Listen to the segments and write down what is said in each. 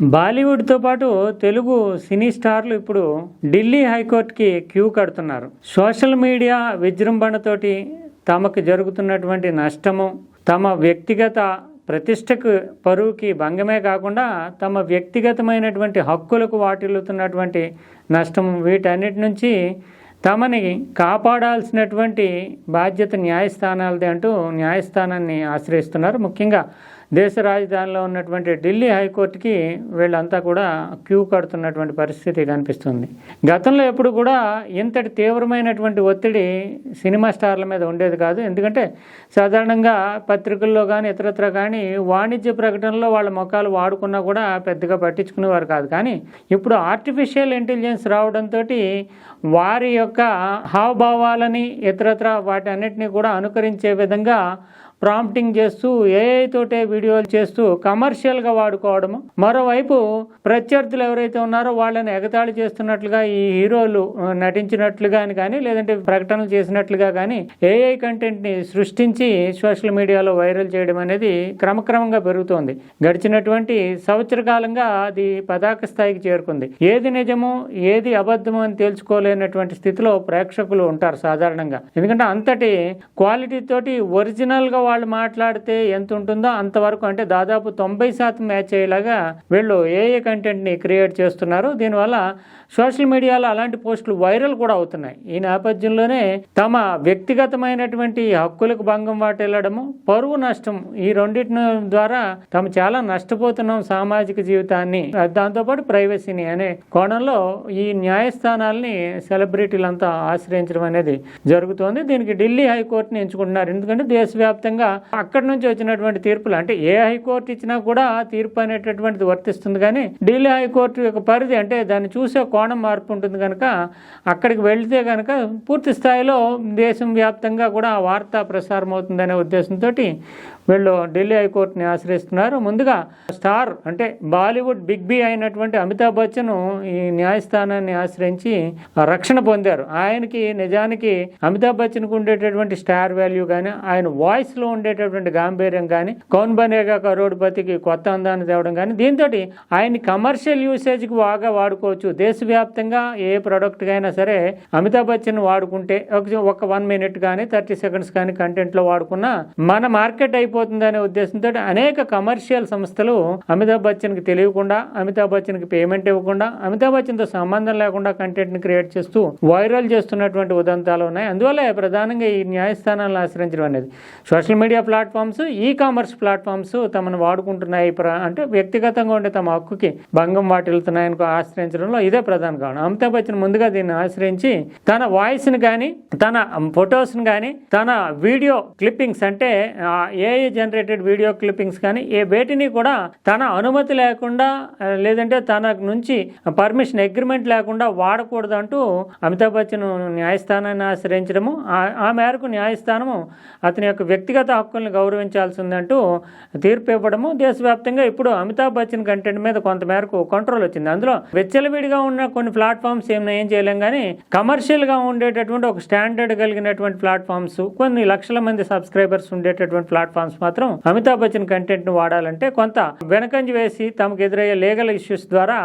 బాలీవుడ్తో పాటు తెలుగు సినీ స్టార్లు ఇప్పుడు ఢిల్లీ హైకోర్టుకి క్యూ కడుతున్నారు. సోషల్ మీడియా విజృంభణతోటి తమకు జరుగుతున్నటువంటి నష్టము తమ వ్యక్తిగత ప్రతిష్టకు పరువుకి భంగమే కాకుండా తమ వ్యక్తిగతమైనటువంటి హక్కులకు వాటిల్లుతున్నటువంటి నష్టం వీటన్నిటి నుంచి తమని కాపాడాల్సినటువంటి బాధ్యత న్యాయస్థానాలది అంటూ న్యాయస్థానాన్ని ఆశ్రయిస్తున్నారు. ముఖ్యంగా దేశ రాజధానిలో ఉన్నటువంటి ఢిల్లీ హైకోర్టుకి వీళ్ళంతా కూడా క్యూ కడుతున్నటువంటి పరిస్థితి కనిపిస్తుంది. గతంలో ఎప్పుడు కూడా ఇంతటి తీవ్రమైనటువంటి ఒత్తిడి సినిమా స్టార్ల మీద ఉండేది కాదు. ఎందుకంటే సాధారణంగా పత్రికల్లో కానీ ఇతరత్ర కానీ వాణిజ్య ప్రకటనలో వాళ్ళ ముఖాలు వాడుకున్నా కూడా పెద్దగా పట్టించుకునేవారు కాదు. కానీ ఇప్పుడు ఆర్టిఫిషియల్ ఇంటెలిజెన్స్ రావడంతో వారి యొక్క హావభావాలని ఇతరత్ర వాటి అన్నిటినీ కూడా అనుకరించే విధంగా ప్రాంప్టింగ్ చేస్తూ ఏఐ తోటే వీడియోలు చేస్తూ కమర్షియల్గా వాడుకోవడము. మరోవైపు ప్రత్యర్థులు ఎవరైతే ఉన్నారో వాళ్ళని ఎగతాళి చేస్తున్నట్లుగా ఈ హీరోలు నటించినట్లుగా కానీ లేదంటే ప్రకటనలు చేసినట్లుగా కానీ ఏఐ కంటెంట్ని సృష్టించి సోషల్ మీడియాలో వైరల్ చేయడం అనేది క్రమక్రమంగా పెరుగుతోంది. గడిచినటువంటి సంవత్సర కాలంగా అది పతాక స్థాయికి చేరుకుంది. ఏది నిజము ఏది అబద్ధము అని తేల్చుకోలేనటువంటి స్థితిలో ప్రేక్షకులు ఉంటారు సాధారణంగా. ఎందుకంటే అంతటి క్వాలిటీ తోటి ఒరిజినల్గా వాళ్ళు మాట్లాడితే ఎంత ఉంటుందో అంతవరకు అంటే దాదాపు తొంభై శాతం మ్యాచ్ అయ్యేలాగా వీళ్ళు ఏఏ కంటెంట్ని క్రియేట్ చేస్తున్నారు. దీనివల్ల సోషల్ మీడియాలో అలాంటి పోస్టులు వైరల్ కూడా అవుతున్నాయి. ఈ నేపథ్యంలోనే తమ వ్యక్తిగతమైనటువంటి హక్కులకు భంగం వాటిల్లడము పరువు నష్టం ఈ రెండింటి ద్వారా తమ చాలా నష్టపోతున్నాం సామాజిక జీవితాన్ని దాంతోపాటు ప్రైవసీని అనే కోణంలో ఈ న్యాయస్థానాల్ని సెలబ్రిటీలంతా ఆశ్రయించడం అనేది జరుగుతోంది. దీనికి ఢిల్లీ హైకోర్టుని ఎంచుకుంటున్నారు. ఎందుకంటే దేశవ్యాప్తంగా అక్కడి నుంచి వచ్చినటువంటి తీర్పులు అంటే ఏ హైకోర్టు ఇచ్చినా కూడా తీర్పు అనేటటువంటిది వర్తిస్తుంది. కానీ ఢిల్లీ హైకోర్టు యొక్క పరిధి అంటే దాన్ని చూసే కోణం మార్పు ఉంటుంది కనుక అక్కడికి వెళితే కనుక పూర్తి స్థాయిలో దేశం వ్యాప్తంగా కూడా వార్త ప్రసారం అవుతుందనే ఉద్దేశంతో వీళ్ళు ఢిల్లీ హైకోర్టుని ఆశ్రయిస్తున్నారు. ముందుగా స్టార్ అంటే బాలీవుడ్ బిగ్ బి అయినటువంటి అమితాబ్ బచ్చన్ ఈ న్యాయస్థానాన్ని ఆశ్రయించి రక్షణ పొందారు. ఆయనకి నిజానికి అమితాబ్ బచ్చన్కు ఉండేటటువంటి స్టార్ వాల్యూ కానీ ఆయన వాయిస్లో ఉండేటటువంటి గాంభీర్యం కానీ కౌన్ బనేగా కరోడ్పతికి కొత్త అందాన్ని తేవడం కానీ దీంతో ఆయన కమర్షియల్ యూసేజ్కి బాగా వాడుకోవచ్చు. దేశవ్యాప్తంగా ఏ ప్రోడక్ట్ అయినా సరే అమితాబ్ బచ్చన్ వాడుకుంటే ఒక- వన్ మినిట్ కానీ థర్టీ సెకండ్స్ కానీ కంటెంట్లో వాడుకున్నా మన మార్కెట్ అయిపో అయిపోతుందనే ఉద్దేశంతో అనేక కమర్షియల్ సంస్థలు అమితాబ్ బచ్చన్కి తెలియకుండా అమితాబ్ బచ్చన్కి పేమెంట్ ఇవ్వకుండా అమితాబ్ బచ్చన్తో సంబంధం లేకుండా కంటెంట్ని క్రియేట్ చేస్తూ వైరల్ చేస్తున్నటువంటి ఉదంతాలు ఉన్నాయి. అందువల్ల ప్రధానంగా ఈ న్యాయస్థానాలను ఆశ్రయించడం అనేది. Social media platforms e commerce platforms తమను వాడుకుంటున్నాయి. అంటే వ్యక్తిగతంగా ఉండే తమ హక్కుకి భంగం వాటిల్లుతున్నాయని ఆశ్రయించడంలో ఇదే ప్రధాన కారణం. అమితాబ్ బచ్చన్ ముందుగా దీన్ని ఆశ్రయించి తన వాయిస్ని కానీ తన ఫొటోస్ని కానీ తన వీడియో క్లిప్పింగ్స్ అంటే ఏఐ జనరేటెడ్ వీడియో క్లిప్పింగ్స్ కానీ ఏ వేటిని కూడా తన అనుమతి లేకుండా లేదంటే తన నుంచి పర్మిషన్ అగ్రిమెంట్ లేకుండా వాడకూడదు అంటూ అమితాబ్ బచ్చన్ న్యాయస్థానాన్ని ఆశ్రయించడము ఆ- ఆ మేరకు న్యాయస్థానము అతని యొక్క వ్యక్తిగత హక్కుల్ని గౌరవించాల్సిందంటూ తీర్పు ఇవ్వడము దేశవ్యాప్తంగా ఇప్పుడు అమితాబ్ బచ్చన్ కంటెంట్ మీద కొంత మేరకు కంట్రోల్ వచ్చింది. అందులో వెచ్చలవిడిగా ఉన్న కొన్ని ప్లాట్ఫామ్స్ ఏం ఏం చేయలేం కానీ కమర్షియల్గా ఉండేటటువంటి ఒక స్టాండర్డ్ కలిగినటువంటి ప్లాట్ఫామ్స్ కొన్ని లక్షల మంది సబ్స్క్రైబర్స్ ఉండేటటువంటి ప్లాట్ఫామ్స్ మాత్రం అమితాబ్ బచ్చన్ కంటెంట్ను వాడాలంటే కొంత వెనకంజ వేసి తమకు ఎదురయ్యే లీగల్ ఇష్యూస్ ద్వారా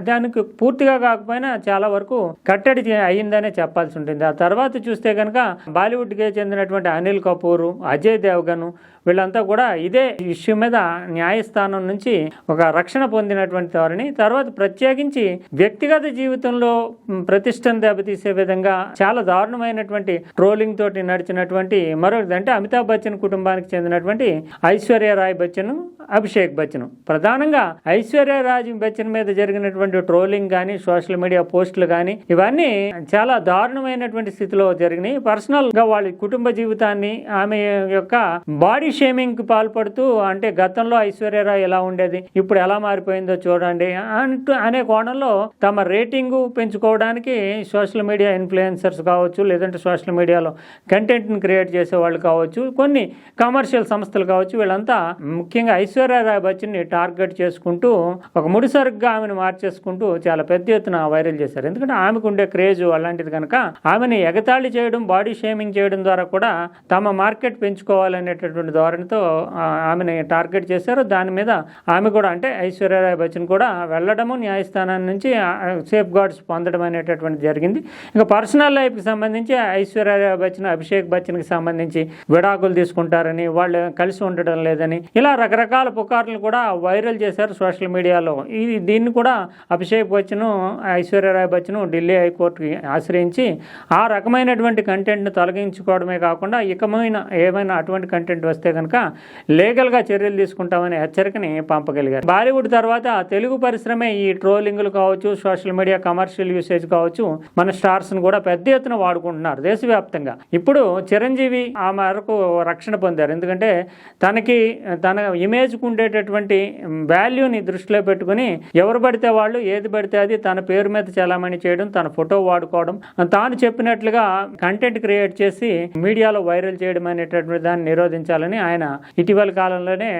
దానికి పూర్తిగా కాకపోయినా చాలా వరకు కట్టడి అయ్యిందనే చెప్పాల్సి ఉంటుంది. ఆ తర్వాత చూస్తే కనుక బాలీవుడ్కి చెందినటువంటి అనిల్ కపూర్ అజయ్ దేవగన్ వీళ్ళంతా కూడా ఇదే ఇష్యూ మీద న్యాయస్థానం నుంచి ఒక రక్షణ పొందినటువంటి వారిని తర్వాత ప్రత్యేకించి వ్యక్తిగత జీవితంలో ప్రతిష్టను దెబ్బతీసే విధంగా చాలా దారుణమైనటువంటి ట్రోలింగ్ తోటి నడిచినటువంటి మరొకటి అంటే అమితాబ్ బచ్చన్ కుటుంబానికి చెందినటువంటి ఐశ్వర్య రాయ్ బచ్చన్ అభిషేక్ బచ్చన్. ప్రధానంగా ఐశ్వర్య రాజ్ బచ్చన్ మీద జరిగినటువంటి ట్రోలింగ్ కానీ సోషల్ మీడియా పోస్టులు కానీ ఇవన్నీ చాలా దారుణమైనటువంటి స్థితిలో జరిగినాయి. పర్సనల్గా వాళ్ళ కుటుంబ జీవితాన్ని ఆమె యొక్క బాడీ షేమింగ్కి పాల్పడుతూ అంటే గతంలో ఐశ్వర్యరాయ్ ఎలా ఉండేది ఇప్పుడు ఎలా మారిపోయిందో చూడండి అంటూ అనే కోణంలో తమ రేటింగ్ పెంచుకోవడానికి సోషల్ మీడియా ఇన్ఫ్లుయెన్సర్స్ కావచ్చు లేదంటే సోషల్ మీడియాలో కంటెంట్ని క్రియేట్ చేసే వాళ్ళు కావచ్చు కొన్ని కమర్షియల్ సంస్థలు కావచ్చు వీళ్ళంతా ముఖ్యంగా ఐశ్వర్యరాయ్ బచ్చన్ని టార్గెట్ చేసుకుంటూ ఒక ముడిసరుగ్గా ఆమెను మార్చేసుకుంటూ చాలా పెద్ద ఎత్తున వైరల్ చేశారు. ఎందుకంటే ఆమెకు ఉండే క్రేజ్ అలాంటిది కనుక ఆమెని ఎగతాళి చేయడం బాడీ షేమింగ్ చేయడం ద్వారా కూడా తమ మార్కెట్ పెంచుకోవాలనేటటువంటి ధోరణితో ఆమెని టార్గెట్ చేశారు. దాని మీద ఆమె కూడా అంటే ఐశ్వర్యరాయ్ బచ్చన్ కూడా వెళ్ళడము న్యాయస్థానం నుంచి సేఫ్ గార్డ్స్ పొందడం అనేటటువంటి జరిగింది. ఇంకా పర్సనల్ లైఫ్కి సంబంధించి ఐశ్వర్యరాయ్ బచ్చన్ అభిషేక్ బచ్చన్కి సంబంధించి విడాకులు తీసుకుంటారని వాళ్ళు కలిసి ఉండడం లేదని ఇలా రకరకాల పుకార్లు కూడా వైరల్ చేశారు సోషల్ మీడియాలో. ఇది దీన్ని కూడా అభిషేక్ బచ్చన్ ఐశ్వర్యరాయ్ బచ్చన్ ఢిల్లీ హైకోర్టుకి ఆశ్రయించి ఆ రకమైనటువంటి కంటెంట్ను తొలగించుకోవడమే కాకుండా ఇకమైన ఏమైనా అటువంటి కంటెంట్ వస్తే కనుక లీగల్గా చర్యలు తీసుకుంటామనే హెచ్చరికని పంపగలిగారు. బాలీవుడ్ తర్వాత తెలుగు పరిశ్రమే ఈ ట్రోలింగ్లు కావచ్చు సోషల్ మీడియా కమర్షియల్ యూసేజ్ కావచ్చు మన స్టార్స్ను కూడా పెద్ద ఎత్తున వాడుకుంటున్నారు దేశవ్యాప్తంగా. ఇప్పుడు చిరంజీవి ఆ మేరకు రక్షణ పొందారు. ఎందుకంటే తనకి తన ఇమేజ్కు ఉండేటటువంటి వాల్యూని దృష్టిలో పెట్టుకుని ఎవరు పడితే వాళ్ళు ఏది పడితే అది తన పేరు మీద చలామణి చేయడం తన ఫోటో వాడుకోవడం తాను చెప్పినట్లుగా కంటెంట్ క్రియేట్ చేసి మీడియాలో వైరల్ చేయడం అనేటటువంటి దాన్ని నిరోధించాలని ఆయన ఇటీవల కాలంలోనే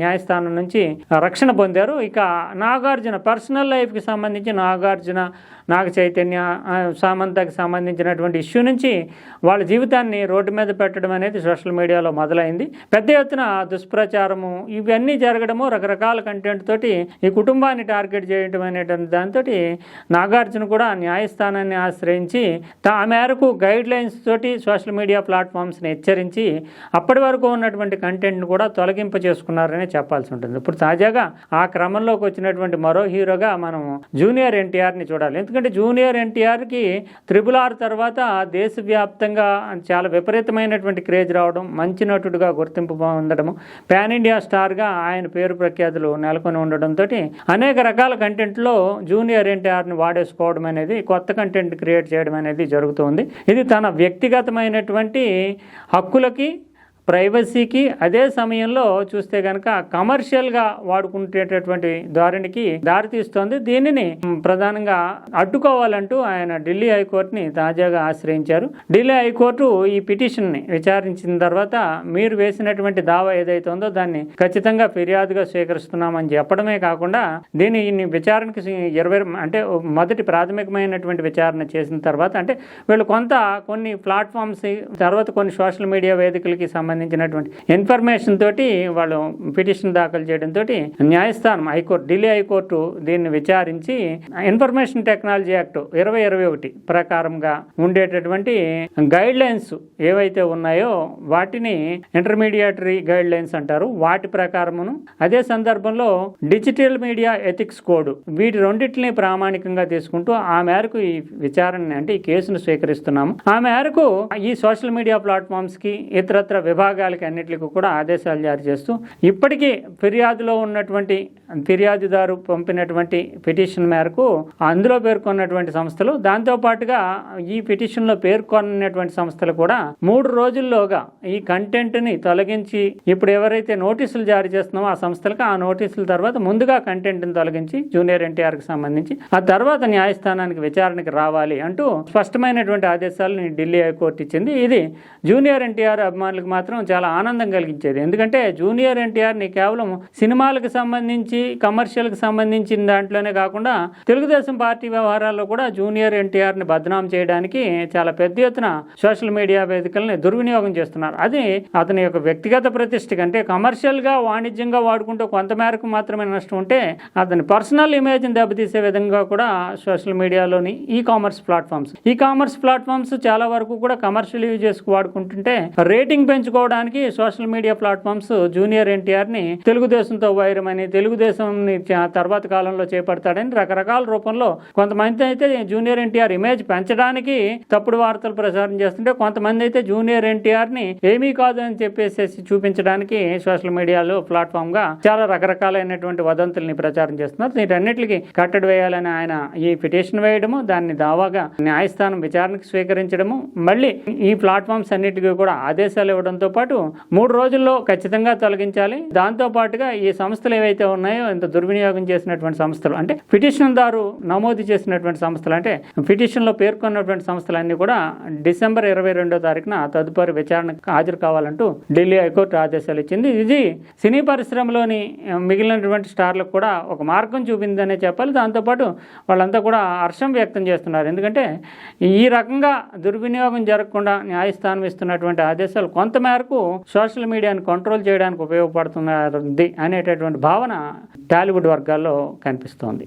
న్యాయస్థానం నుంచి రక్షణ పొందారు. ఇక నాగార్జున పర్సనల్ లైఫ్కి సంబంధించి నాగార్జున నాగ చైతన్య ఆ, సామంతకి సంబంధించినటువంటి ఇష్యూ నుంచి వాళ్ళ జీవితాన్ని రోడ్డు మీద పెట్టడం అనేది సోషల్ మీడియాలో మొదలైంది. పెద్ద ఎత్తున దుష్ప్రచారము ఇవన్నీ జరగడము రకరకాల కంటెంట్ తోటి ఈ కుటుంబాన్ని టార్గెట్ చేయడం అనేటువంటి దాంతో నాగార్జున కూడా న్యాయస్థానాన్ని ఆశ్రయించి ఆ మేరకు గైడ్ లైన్స్ తోటి సోషల్ మీడియా ప్లాట్ఫామ్స్ని హెచ్చరించి అప్పటి వరకు ఉన్నటువంటి కంటెంట్ను కూడా తొలగింప చేసుకున్నారనే చెప్పాల్సి ఉంటుంది. ఇప్పుడు తాజాగా ఆ క్రమంలోకి వచ్చినటువంటి మరో హీరోగా మనం జూనియర్ ఎన్టీఆర్ని చూడాలి. ఎందుకంటే జూనియర్ ఎన్టీఆర్కి త్రిబుల్ ఆర్ తర్వాత దేశవ్యాప్తంగా చాలా విపరీతమైనటువంటి క్రేజ్ రావడం మంచి నటుడుగా గుర్తింపు పొందడము పాన్ ఇండియా స్టార్గా ఆయన పేరు ప్రఖ్యాతులు నెలకొని ఉండడంతో అనేక రకాల కంటెంట్లో జూనియర్ ఎన్టీఆర్ని వాడేసుకోవడం అనేది కొత్త కంటెంట్ క్రియేట్ చేయడం అనేది జరుగుతుంది ఇది తన వ్యక్తిగతమైనటువంటి హక్కులకి ప్రైవసీకి అదే సమయంలో చూస్తే కనుక కమర్షియల్గా వాడుకునేటటువంటి ధోరణికి దారితీస్తోంది. దీనిని ప్రధానంగా అడ్డుకోవాలంటూ ఆయన ఢిల్లీ హైకోర్టుని తాజాగా ఆశ్రయించారు. ఢిల్లీ హైకోర్టు ఈ పిటిషన్ని విచారించిన తర్వాత మీరు వేసినటువంటి దావా ఏదైతే ఉందో దాన్ని ఖచ్చితంగా ఫిర్యాదుగా స్వీకరిస్తున్నామని చెప్పడమే కాకుండా దీని విచారణకి ఇరవై అంటే మొదటి ప్రాథమికమైనటువంటి విచారణ చేసిన తర్వాత అంటే వీళ్ళు కొంత కొన్ని ప్లాట్ఫామ్స్ తర్వాత కొన్ని సోషల్ మీడియా వేదికలకి సంబంధించినటువంటి ఇన్ఫర్మేషన్ తోటి వాళ్ళు పిటిషన్ దాఖలు చేయడంతో న్యాయస్థానం హైకోర్టు ఢిల్లీ హైకోర్టు దీన్ని విచారించి ఇన్ఫర్మేషన్ టెక్నాలజీ యాక్ట్ ఇరవై ఇరవై ఒకటి ప్రకారంగా ఉండేటటువంటి గైడ్ లైన్స్ ఏవైతే ఉన్నాయో వాటిని ఇంటర్మీడియటరీ గైడ్ లైన్స్ అంటారు. వాటి ప్రకారమును అదే సందర్భంలో డిజిటల్ మీడియా ఎథిక్స్ కోడ్ వీటి రెండింటిని ప్రామాణికంగా తీసుకుంటూ ఆ మేరకు ఈ విచారణని అంటే ఈ కేసును స్వీకరిస్తున్నాము. ఆ మేరకు ఈ సోషల్ మీడియా ప్లాట్ఫామ్స్కి ఇతరత్ర విభాగాలకి అన్నిటికీ కూడా ఆదేశాలు జారీ చేస్తూ ఇప్పటికీ ఫిర్యాదులో ఉన్నటువంటి ఫిర్యాదుదారు పంపినటువంటి పిటిషన్ మేరకు అందులో పేర్కొన్నటువంటి సంస్థలు దాంతో పాటుగా ఈ పిటిషన్లో పేర్కొన్నటువంటి సంస్థలు కూడా మూడు రోజుల్లోగా ఈ కంటెంట్ని తొలగించి ఇప్పుడు ఎవరైతే నోటీసులు జారీ చేస్తున్నామో ఆ సంస్థలకు ఆ నోటీసుల తర్వాత ముందుగా కంటెంట్ని తొలగించి జూనియర్ ఎన్టీఆర్కి సంబంధించి ఆ తర్వాత న్యాయస్థానానికి విచారణకి రావాలి అంటూ స్పష్టమైనటువంటి ఆదేశాలను ఢిల్లీ హైకోర్టు ఇచ్చింది. ఇది జూనియర్ ఎన్టీఆర్ అభిమానులకు మాత్రం చాలా ఆనందం కలిగించేది. ఎందుకంటే జూనియర్ ఎన్టీఆర్ని కేవలం సినిమాలకు సంబంధించి కమర్షియల్కి సంబంధించిన దాంట్లోనే కాకుండా తెలుగుదేశం పార్టీ వ్యవహారాల్లో కూడా జూనియర్ ఎన్టీఆర్ని బదనాం చేయడానికి చాలా పెద్ద ఎత్తున సోషల్ మీడియా వేదికల్ని దుర్వినియోగం చేస్తున్నారు. అది అతని యొక్క వ్యక్తిగత ప్రతిష్ట కంటే కమర్షియల్గా వాణిజ్యంగా వాడుకుంటూ కొంత మేరకు మాత్రమే నష్టం ఉంటే అతని పర్సనల్ ఇమేజ్ని దెబ్బతీసే విధంగా కూడా social మీడియాలోని e commerce platforms. E commerce platforms చాలా వరకు కూడా కమర్షియల్ యూజ్ వాడుకుంటుంటే రేటింగ్ పెంచుకోవడానికి సోషల్ మీడియా ప్లాట్ఫామ్స్ జూనియర్ ఎన్టీఆర్ని తెలుగుదేశంతో వైరమని తెలుగుదేశం తర్వాత కాలంలో చేపడతాడని రకరకాల రూపంలో కొంతమంది అయితే జూనియర్ ఎన్టీఆర్ ఇమేజ్ పెంచడానికి తప్పుడు వార్తలు ప్రచారం చేస్తుంటే కొంతమంది అయితే జూనియర్ ఎన్టీఆర్ని ఏమీ కాదు అని చెప్పేసి చూపించడానికి సోషల్ మీడియాలో ప్లాట్ఫామ్గా చాలా రకరకాలైనటువంటి వదంతుల్ని ప్రచారం చేస్తున్నారు. వీటన్నిటికి కట్టడి వేయాలని ఆయన ఈ పిటిషన్ వేయడము దాన్ని దావాగా న్యాయస్థానం విచారణకు స్వీకరించడము మళ్ళీ ఈ ప్లాట్ఫామ్స్ అన్నిటికీ కూడా ఆదేశాలు ఇవ్వడంతో పాటు మూడు రోజుల్లో ఖచ్చితంగా తొలగించాలి. దాంతో పాటుగా ఈ సంస్థలు ఏవైతే ఉన్నాయో ఇంత దుర్వినియోగం చేసినటువంటి సంస్థలు అంటే పిటిషన్ దారు నమోదు చేసినటువంటి సంస్థలు అంటే పిటిషన్లో పేర్కొన్నటువంటి సంస్థలన్నీ కూడా డిసెంబర్ ఇరవై రెండో తారీఖున తదుపరి విచారణకు హాజరు కావాలంటూ ఢిల్లీ హైకోర్టు ఆదేశాలు ఇచ్చింది. ఇది సినీ పరిశ్రమలోని మిగిలినటువంటి స్టార్లకు కూడా ఒక మార్గం చూపిందనే చెప్పాలి. దాంతోపాటు వాళ్ళంతా కూడా హర్షం వ్యక్తం చేస్తున్నారు. ఎందుకంటే ఈ రకంగా దుర్వినియోగం జరగకుండా న్యాయస్థానం ఇస్తున్నటువంటి ఆదేశాలు కొంతమేర వరకు సోషల్ మీడియాను కంట్రోల్ చేయడానికి ఉపయోగపడుతుంది అనేటటువంటి భావన టాలీవుడ్ వర్గాల్లో కనిపిస్తోంది.